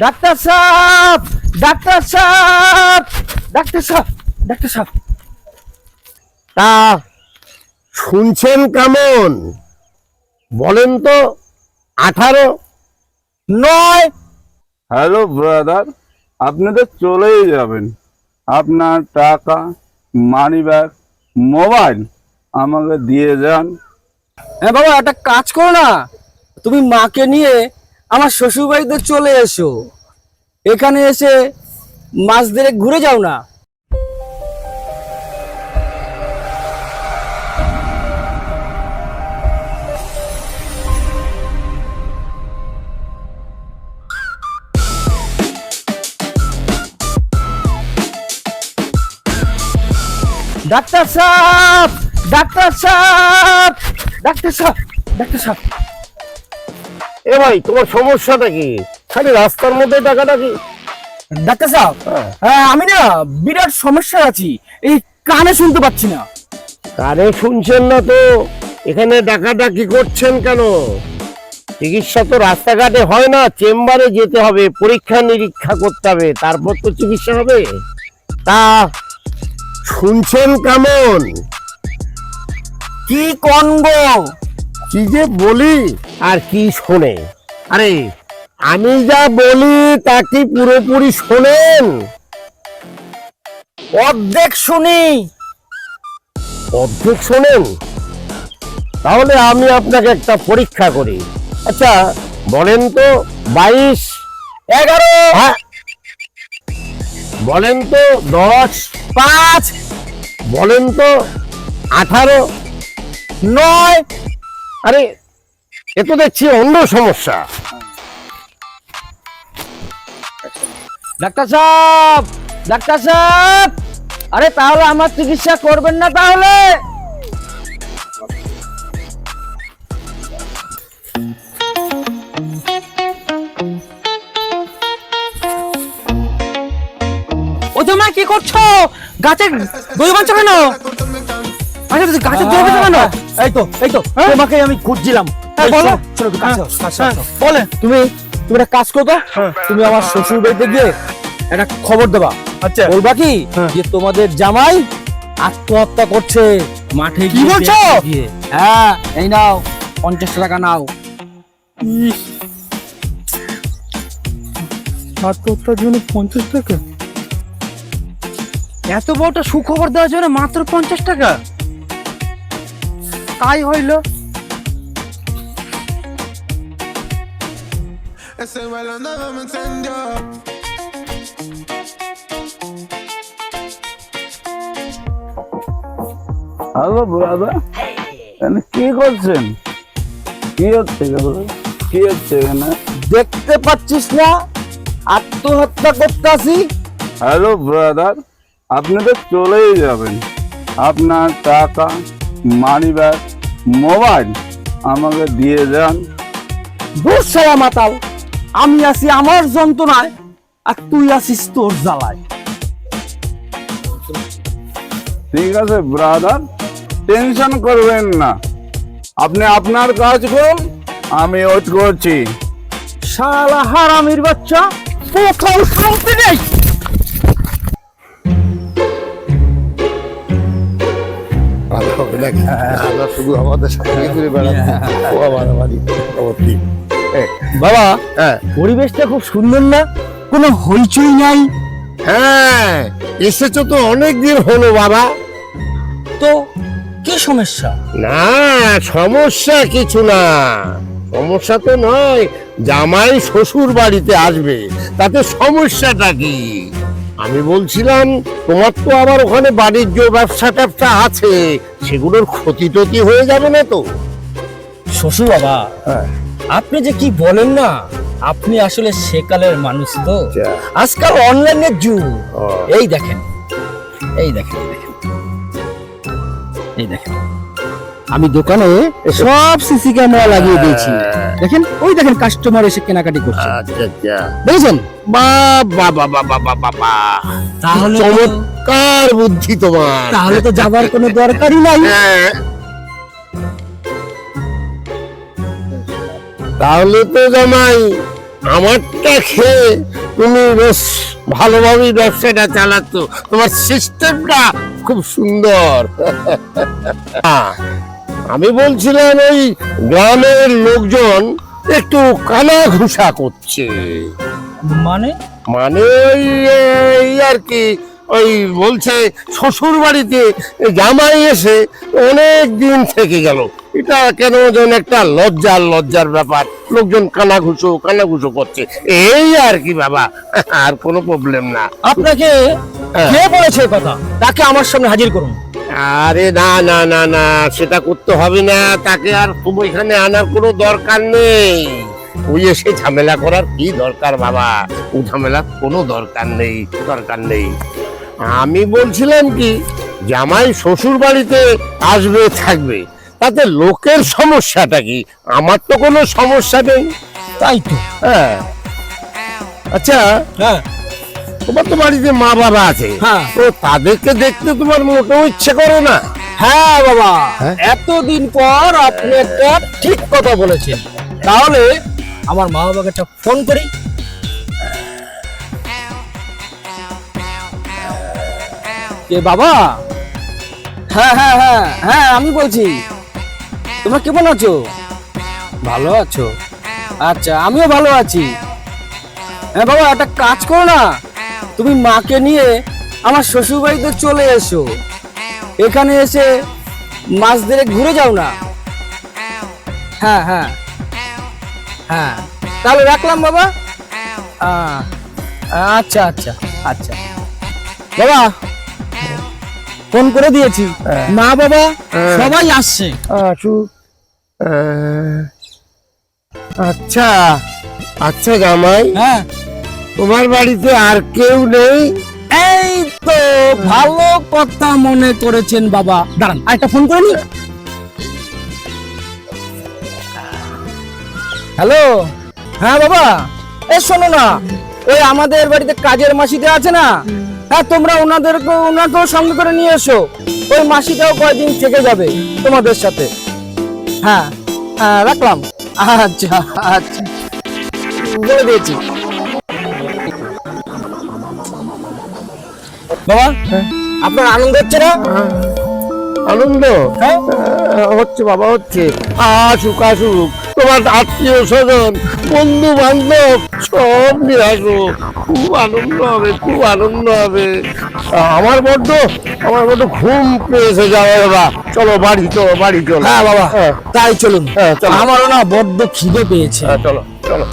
Doctor সাহেব doctor সাহেব doctor সাহেব ডাক্তার সাহেব। তা শুনছেন কেমন? বলেন তো আঠারো। নয়। হ্যালো ব্রাদার আপনি তো চলেই যাবেন। আপনার টাকা মানি ব্যাগ মোবাইল আমাকে দিয়ে যান। হ্যাঁ বাবা একটা কাজ করো না। তুমি মাকে নিয়ে আমার শ্বশুর বাড়িতে চলে এসো। এখানে এসে মাস দেড়েক ঘুরে যাও না। ডাক্তার সাহেব ডাক্তার সাহেব ডাক্তার সাহেব ডাক্তার সাহেব। এ ভাই তোমার সমস্যাটা কি? খালি রাস্তার মধ্যে টাকাটা কি ডাক্তার সাহেব হ্যাঁ। আমি না বিরাট সমস্যা আছি। এই কানে শুনতে পাচ্ছি না। কানে শুনছেন না তো? এখানে ডাকাডাকি করছেন কেন? চিকিৎসা তো রাস্তাঘাটে হয় না চেম্বারে যেতে হবে পরীক্ষা নিরীক্ষা করতে হবে তারপর তো চিকিৎসা হবে। তা শুনছেন কেমন? কি কনগ কি যে বলি? আর কি শোনে? আরে, আমি যা বলি তা কি পুরোপুরি শোনেন? অর্ধেক শুনি। অর্ধেক শোনেন? তাহলে আমি আপনাকে একটা পরীক্ষা করি। আচ্ছা বলেন তো, বাইশ, এগারো হ্যাঁ। বলেন তো, দশ, পাঁচ। বলেন তো, আঠারো, নয়। আরে এ তো দেখছি অন্য সমস্যা। ডাক্তার সাহেব ডাক্তার সাহেব। আরে তাহলে আমার চিকিৎসা করবেন না তাহলে? ও তোমা কি করছ? গাছে দই বাঁচো কেন? আচ্ছা গাছে দই বাঁচো কেন? এই তো এই তো তোমাকে আমি খুঁজছিলাম। হ্যাঁ, বলো। কাছে আসো। বলে। তুমি তুমি একটা কাজ করো তুমি আমার শ্বশুর বাড়িতে গিয়ে একটা খবর দেবা। আচ্ছা। বলবা কি? হ্যাঁ। যে তোমাদের জামাই আত্মহত্যা করছে মাঠে কি বলছো? হ্যাঁ এই নাও পঞ্চাশ টাকা নাও। আত্মহত্যার জন্য পঞ্চাশ টাকা? এত বড়টা সুখবর দেওয়ার জন্য মাত্র পঞ্চাশ টাকা? তাই হইল? Ese bailando nada me encendió. Hello brother কি করছেন কি হচ্ছে এখানে? কি হচ্ছে এখানে দেখতে পাচ্ছিস না? আত্মহত্যা করতেছি। হ্যালো ব্রাদার আপনি তো চলেই যাবেন। আপনার টাকা মানি ব্যাগ মোবাইল আমাকে দিয়ে যান দুঃসায়া মাতাল। আমি আছি আমার যন্ত্রণায় আর তুই আছিস তোর জ্বালায়। ঠিক আছে ব্রাদার টেনশন করবেন না। আপনি আপনার কাজ করুন আমি ওট করছি। শালা হারামির বাচ্চা কোথাও শান্তি নেই। শুধু আমাদের সাথে ঘুরে বেড়াচ্ছি। ও আমার আমারই সত্যি বাবা হ্যাঁ পরিবেশটা খুব সুন্দর না? কোনো হইচই নাই? হ্যাঁ এসেছ তো অনেক দিন হলো বাবা। তো কি সমস্যা? না সমস্যা কিছু না। সমস্যা তো নয় জামাই শ্বশুর বাড়িতে আসবে তাতে সমস্যাটা কি? আমি বলছিলাম তোমার তো আবার ওখানে বাণিজ্য ব্যবসা ট্যাবসা আছে সেগুলোর ক্ষতি টতি হয়ে যাবে না তো? শ্বশুর বাবা আপনি যে কি বলেন না আপনি আসলে সেকালের মানুষ তো। আজকাল অনলাইনের যুগ। এই দেখেন এই দেখেন দেখেন এই দেখেন। আমি দোকানে সব সিসি ক্যামেরা লাগিয়ে দিয়েছি। হ্যাঁ। দেখেন ওই দেখেন কাস্টমার এসে কেনাকাটি করছে। আচ্ছা, আচ্ছা। বুঝেছেন? বাবা বাবা বাবা বাবা তাহলে চমৎকার বুদ্ধি তোমার। তাহলে তো যাবার কোনো দরকারই নাই। হ্যাঁ। তাহলে তো জামাই আমারটা খেয়ে তুমি বেশ ভালোভাবেই ব্যবসাটা চালাতো তোমার সিস্টেমটা খুব সুন্দর। আমি বলছিলাম ওই গ্রামের লোকজন একটু কানা ঘুষা করছে। মানে? মানে ওই এই আর কি ওই বলছে শ্বশুর বাড়িতে জামাই এসে অনেক দিন থেকে গেল। এটা কেন যেন একটা লজ্জার লজ্জার ব্যাপার। লোকজন কানাঘুষো কানাঘুষো করছে। এই আর কি বাবা আর কোনো প্রবলেম না। আপনাকে হ্যাঁ। কে বলেছে কথা? তাকে আমার সামনে হাজির করুন। আরে না না না না সেটা করতে হবে না। তাকে আর খুব এখানে আনার কোনো দরকার নেই। ওই এসে ঝামেলা করার কি দরকার বাবা? ও ঝামেলার কোনো দরকার নেই দরকার নেই। আমি বলছিলাম কি জামাই শ্বশুর বাড়িতে আসবে থাকবে। তাতে লোকের সমস্যাটা কি? আমার তো কোনো সমস্যা নেই। তাই তো। হ্যাঁ। আচ্ছা হ্যাঁ। তোমার তো বাড়িতে মা বাবা আছে। হ্যাঁ। তো তাদেরকে দেখতে তোমার মোটেও ইচ্ছে করো না। হ্যাঁ বাবা। হ্যাঁ? এতদিন পর আপনি একটা ঠিক কথা বলেছেন। তাহলে আমার মা বাবাকে একটা ফোন করি। কে বাবা। হ্যাঁ হ্যাঁ হ্যাঁ হ্যাঁ আমি বলছি। তোমরা কেমন আছো? ভালো আছো? আচ্ছা আমিও ভালো আছি। হ্যাঁ বাবা, একটা কাজ করো না। তুমি মাকে নিয়ে আমার শ্বশুর বাড়িতে চলে এসো। এখানে এসে মাছ ধরে ঘুরে যাও না। হ্যাঁ হ্যাঁ। হ্যাঁ। তাহলে রাখলাম, বাবা। আচ্ছা আচ্ছা আচ্ছা। বাবা ফোন করে দিয়েছি। মা বাবা হ্যাঁ। সবাই আসছে। আসু আচ্ছা আচ্ছা জামাই। হ্যাঁ। তোমার বাড়িতে আর কেউ নেই? এই তো ভালো কথা মনে করেছেন বাবা। দাঁড়ান আরেকটা ফোন করে নি হ্যালো। হ্যাঁ বাবা। এ শোনো না। ওই আমাদের বাড়িতে কাজের মাসিতে আছে না? হ্যাঁ তোমরা ওনাদেরকে ওনাকেও সঙ্গে করে নিয়ে এসো। ওই মাসিটাও কয়েকদিন থেকে যাবে তোমাদের সাথে। হ্যাঁ হ্যাঁ রাখলাম। আচ্ছা আচ্ছা। বলে দিয়েছি। বাবা আপনার আনন্দ হচ্ছে না? আনন্দ? হ্যাঁ? হচ্ছে বাবা হচ্ছে। আসুক আসুক তোমার আত্মীয় স্বজন বন্ধু বান্ধব সব নিয়ে আসো। খুব আনন্দ হবে খুব আনন্দ হবে। আমার বড্ড আমার বড্ড ঘুম পেয়েছে যাওয়া বাবা চলো বাড়ি চলো বাড়ি চলো। হ্যাঁ বাবা। হ্যাঁ। তাই চলুন। হ্যাঁ, চলো। আমারও না বড্ড খিদে পেয়েছে। হ্যাঁ, চলো চলো।